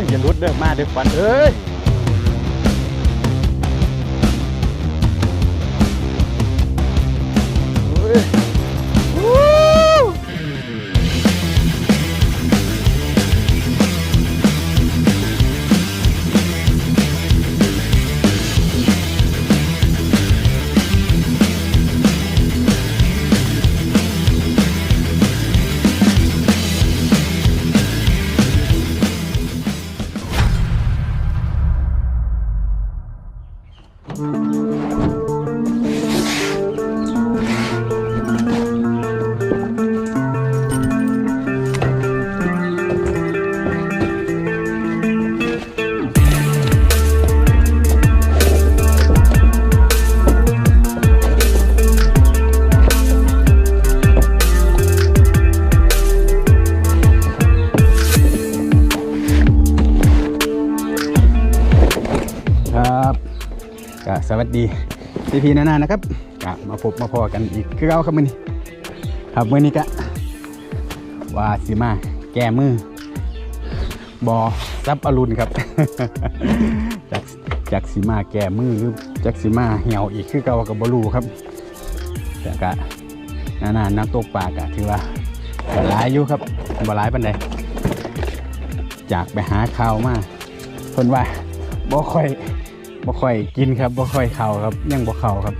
ยอย่าลุดเด้อมาเด้อฝันเอ้ยเฮ้ย สวัสดีพี่พีนานานะครับก็มาพบมาพอกันอีกคือเอาครับมือนี้ครับมือนี้ก็ว่าสิมาแก้มือบอซับอรุณครับจากจากสิมาแก้มือหรือจากสิมาเหี่ยวอีกคือเก่ากับบรูครับแต่ก็นานานักตกปลากะถือว่าก็หลายอยู่ครับบ่หลายปานใดจากไปหาข้าวมาเพิ่นว่าบ่ค่อย บ่ค่อยกินครับบ่ค่อยเข้าครับยังบ่เข้าครับ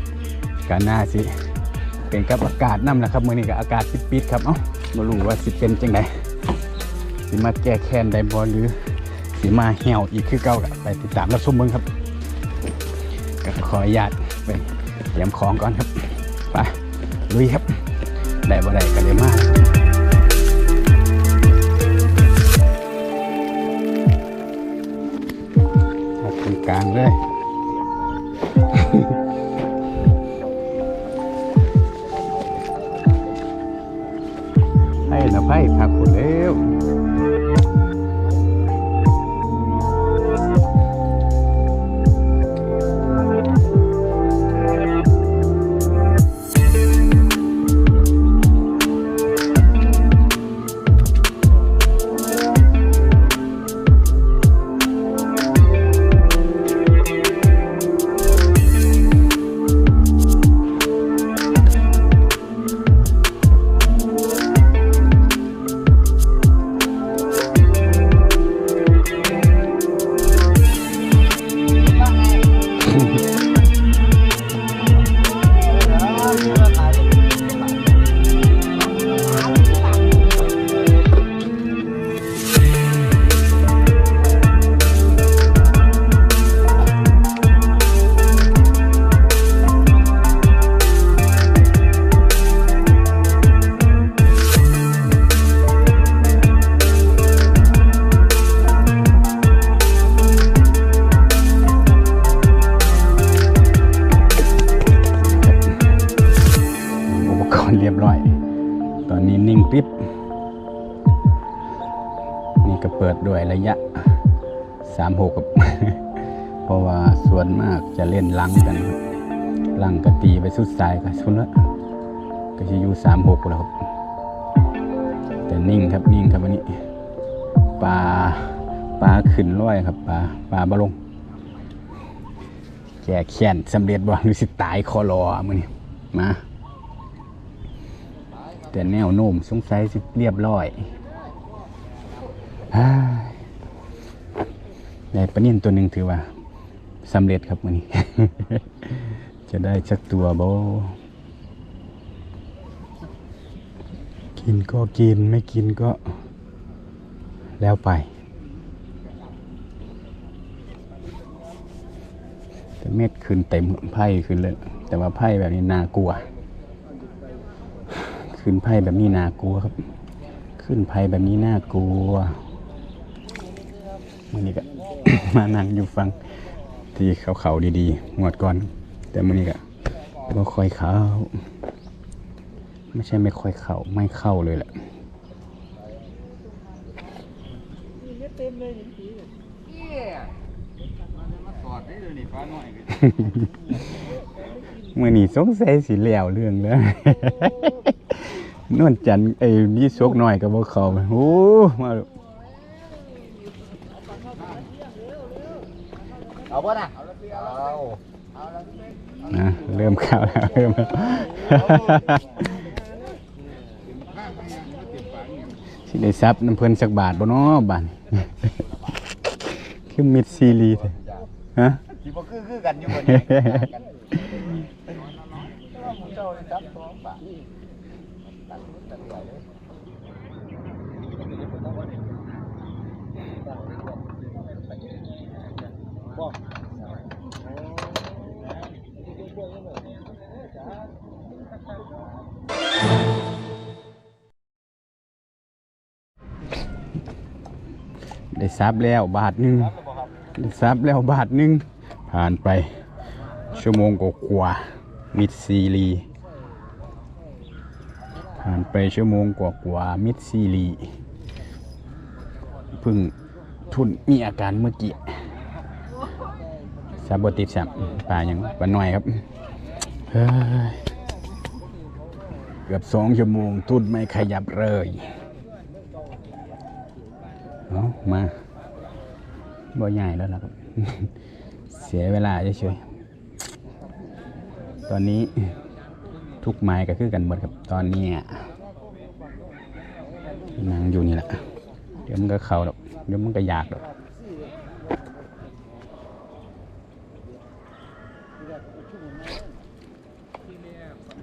ก็น่าสิเป็นกับอากาศน้ำนะครับมื้อนี้ก็อากาศปิดๆครับเอ้าบ่รู้ว่าสิเป็นจังไดสิมาแก้แค้นได้บ่หรือสิมาเหี่ยวอีกคือเก่าก็ไปติดตามรับชมเบิ่งครับก็ขออนุญาตไปเตรียมของก่อนครับไปลุยครับ ได้บ่ได้ก็เลยมาเอาตรงกลางเลย นะไพ่พักคนแล้ว ด้วยระยะ 36กับเพราะว่าส่วนมากจะเล่นลังกันครับลังก็ตีไปสุดสายก็ชุนละก็จะอยู่36แล้วครับแต่นิ่งครับนิ่งครับวันนี้ปลาปลาขึ้นร้อยครับปลาปลาบะลงแก่แค้นสำเร็จบ่หรือสิตายคอรอมือนี้มาแต่แนวโน้มสงสัยสิเรียบร้อยฮ่า ได้ปลานิ่นตัวหนึ่งถือว่าสำเร็จครับมือนี้ จะได้สักตัวโบกินก็กินไม่กินก็แล้วไป แต่เม็ดขึ้นเต็มไพ่ขึ้นเลย แต่ว่าไพ่แบบนี้น่ากลัว ขึ้นไพ่แบบนี้น่ากลัวครับ ขึ้นไพ่แบบนี้น่ากลัวมันนี้ก็ มานั่งอยู่ฟังที่เขาเขาๆดีๆงวดก่อน แต่มันนี้ก็ก็ค่อยเข้า ไม่ใช่ไม่ค่อยเข้าไม่เข้าเลยแหละเมื่อนี้สงสัยสิแล้วเรื่องแล้วนวลจันทร์ไอ้ยี่สกหน่อยกับพวกเขาโอ้มา เอาป่ะนะเอานะเริ่มข้าวแล้วเริ่มแล้วสิได้ซับน้ำเพิ่นสักบาทบ่เนาะบาดนี้คือมิดซีรีส์ฮะที่บ่คือคือกันอยู่บ่เนี่ยเจ้าได้จับสองบาทตัดตัดใหญ่เลย ได้ซับแล้วบาทหนึ่งได้ซับแล้วบาทหนึ่งผ่านไป ชั่วโมงกว่าๆมิดซีรี ผ่านไปชั่วโมงกว่าๆมิดซีรีเพึ่งทุนมีอาการเมื่อกี้ ซาบติดสับป่ายังปลาหน่อยครับเกือบสองชั่วโมงทุนไม่ขยับเลยเอามาบ่ใหญ่แล้วล่ะครับ เสียเวลาเฉยๆตอนนี้ทุกไม้ก็คือกันหมดครับตอนนี้นั่งอยู่นี่แหละเดี๋ยวมันก็เข้าดอกเดี๋ยวมันก็อยากดอก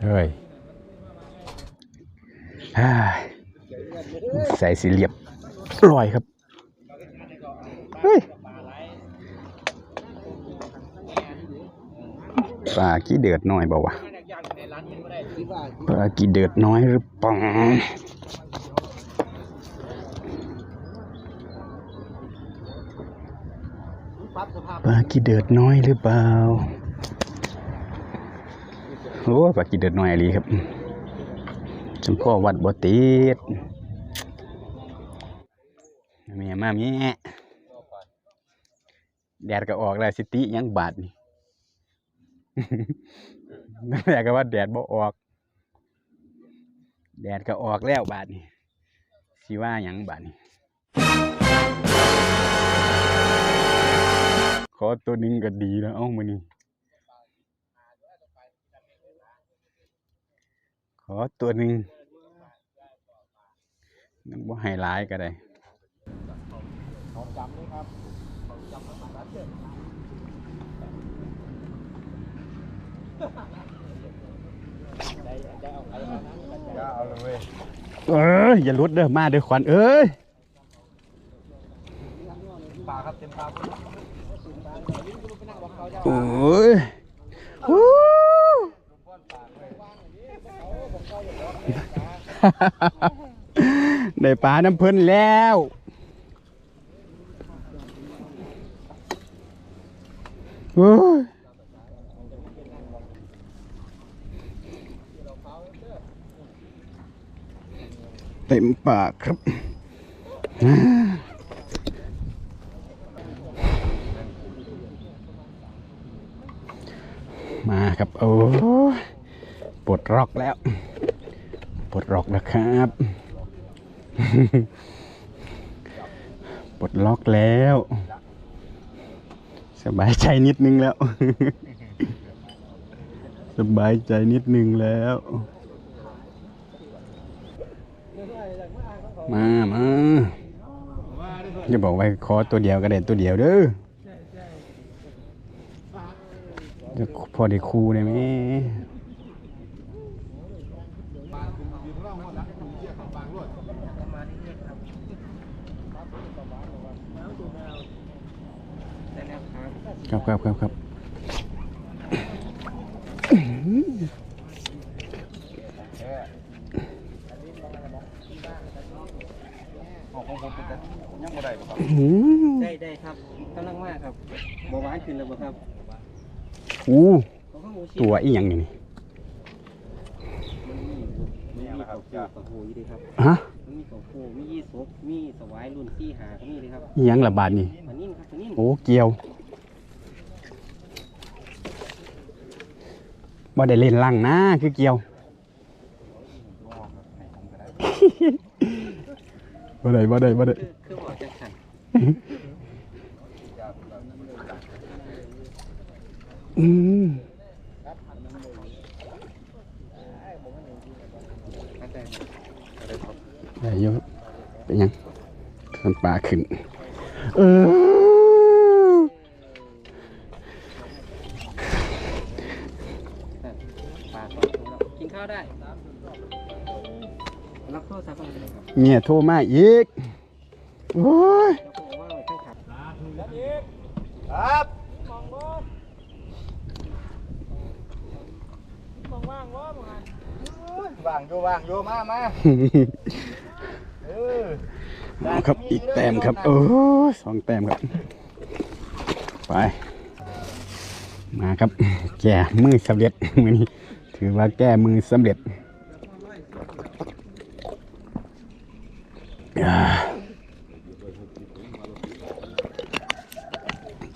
เฮ้ยใส่สีเหลียบลอยครับ เฮ้ยปลากี่เดือดน้อยเปล่าะปลากี่เดือดน้อยหรือเปล่าปลากี่เดือดน้อยหรือเปล่า โอ้ปลากี่เดือดน้อยอะไรครับจำพ่อวัดบ่ติดเมียมาเมียแดดก็ออกแล้วสิติยังบาดนี่แหละก็ว่าแดดบ่ออก แดดก็ออกแล้วบาดนี่สิว่ายังบาดนี่ขอตัวนึงก็ดีแล้วเอ้ามื้อนี้ ขอตัวหนึงมันบ่ให้หลายก็ได้จะเอาเลยเว้ยเอ้ยอย่าหลุดเด้อมาเด้อขวัญเอ้ยปลาครับเต็มปลาโอ้ย ได้ปลาน้ำเพิ่นแล้วโอ้ยเต็มปากครับมาครับ โอ้ปลดล็อกแล้ว ปลดล็อกแล้วครับ ปลดล็อกแล้ว สบายใจนิดนึงแล้ว สบายใจนิดนึงแล้ว มามาอย่าบอกว่าขอตัวเดียวก็ได้ตัวเดียวเด้อจะพอได้คู่ได้ไหม ครับครับครับครับของผมเป็นแต่ยังบ่ได้บ่ครับอื้อได้ได้ครับกำลังมากครับบหวานขึ้นแล้วบ่ครับอู้ของข้าวหมูชิ้นตัวอีหยังนี่นี่มันมีมันมีข้าวโพดข้าวโพดอยู่ดีครับฮะ มันมีข้าวโพดมียี่สกมีสวายรุ่นซี่หาก็มีเลยครับอีหยังละบาดนี่อันนี้ครับอันนี้โอ้เกี่ยวบ่ได้เล่นลังนะคือเกี่ยว บ่ได้บ่ได้บ่ได้ คือคือบอกจังสันอืมได้เยอะเป็นยังขัน ปลาขึ้น เออปากกินข้าวได้รับโทรศัพท์อะไรครับเมียโทรมาอีกโอ้ยแล้วผมว่าไว้ข้างขับครับว่างอยู่ว่างอยู่มามาเออเอา ครับอีกแต้มครับ โอ้สองแต้มครับ ไป มาครับ แก้มือสำเร็จมือนี้ถือว่าแก้มือสำเร็จ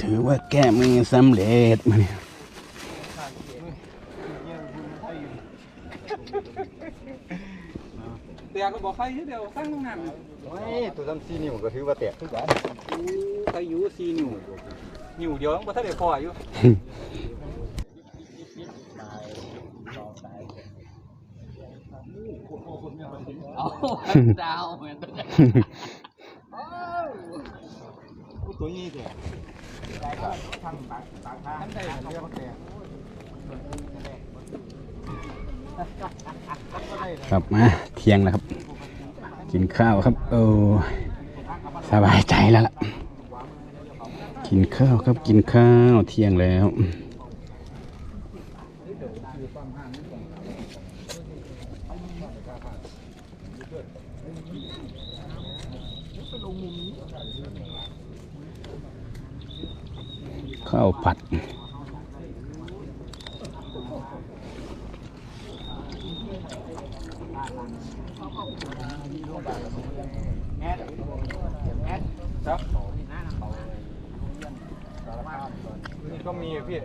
ถือว่าแก้มือสำเร็จมาเนี่ยเตียก็บอกใครเดี๋ยวตั้งตรงนั้น อ้ยตัวทำซีนี่มันก็ถือว่าแตกทุกอย่างใครอยู่ซีนิ้วนิ้วเดียวต้องบ่ทันได้พออยู่ดาวเหมือนตัวนี้เถอะทั้งปากปากทางได้เรียกว่าแตกครับมาเที่ยงแล้วครับ กินข้าวครับโอ้สบายใจแล้วล่ะ กินข้าวครับกินข้าวเที่ยงแล้วข้าวผัด ครับนี่ก็มีพี่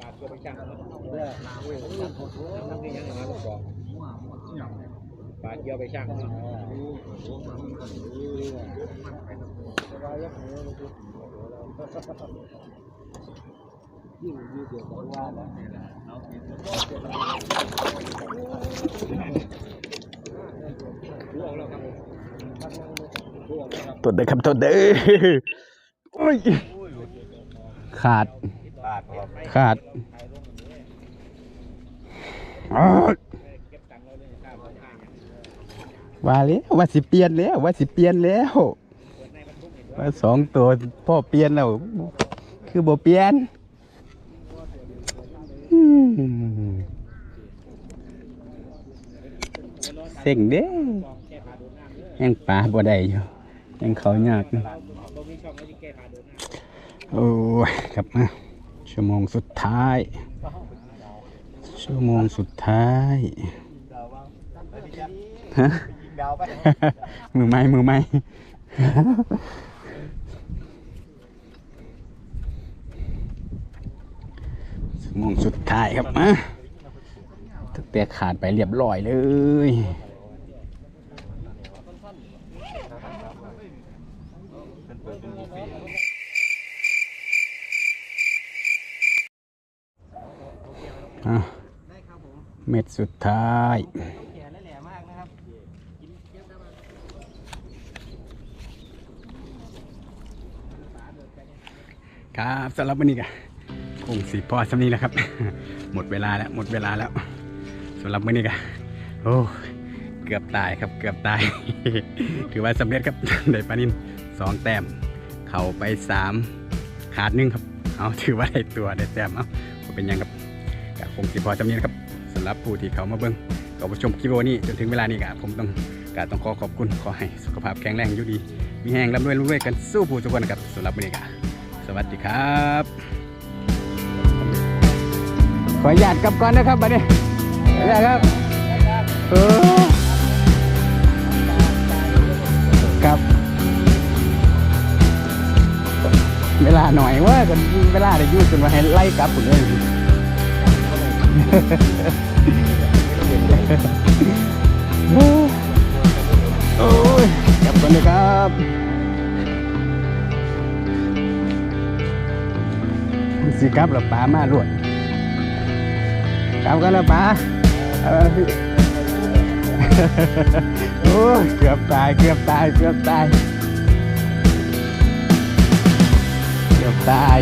ปากตัวไปจังเด้อน้ำกินยังไงมาบอก ปากเกี่ยวไปช่างรู้ออกแล้วครับรู้ออกแล้วครับตัวเด้อครับตัวเด้อโอ้ยขาดปากครับขาดอ้า ว่าแล้วว่าสิเปลี่ยนแล้วว่าสิเปลี่ยนแล้วว่าสองตัวพ่อเปลี่ยนแล้วคือบ่เปลี่ยนเซ็งเด้ยังปลาบ่ได้อยู่ยังเขายากโอ้ยกลับมาชั่วโมงสุดท้าย ชั่วโมงสุดท้ายฮะ ดาวไป มือไม้มือไม่โมงสุดท้ายครับมาตั้งแต่ขาดไปเรียบร้อยเลยเม็ดสุดท้าย แขนและแหลมมากนะครับ ครับสำหรับวันนี้ก็คงสีพอสำนี้แล้วครับ หมดเวลาแล้วหมดเวลาแล้วสำหรับวันนี้ก็โอ้เกือบตายครับเกือบตาย ถือว่าสำเร็จครับได้ปลานินสองแต้ม เขาไปสามขาดหนึ่งครับ เอาถือว่าได้ตัวได้แต้มเอาเป็นยังครับก็คงสีพอสำนี้นครับสำหรับผู้ที่เขามาเบิ้งก็มาชมคลิปวิดีโอนี้จนถึงเวลานี้ก็ผมต้องกรต้องขอขอบคุณขอให้สุขภาพแข็งแรงอยู่ดี มีแห้งร่ำรวยรวยกันสู้ผู้ทุกคนนะครับสำหรับวันนี้ก็ สวัสดีครับ ขออนุญาตกลับก่อนนะครับบัดนี้ขออนุญาตครับเออครับเวลาหน่อยว่ากันเวลาได้ยุ่จนมาให้ไล่กลับผมเลยโอ้ยกลับก่อนเลยครับ สิครับแล้วป้ามาลวดกลับกันแล้วป้าโอ้เกือบตายเกือบตายเกือบตายเกือบตาย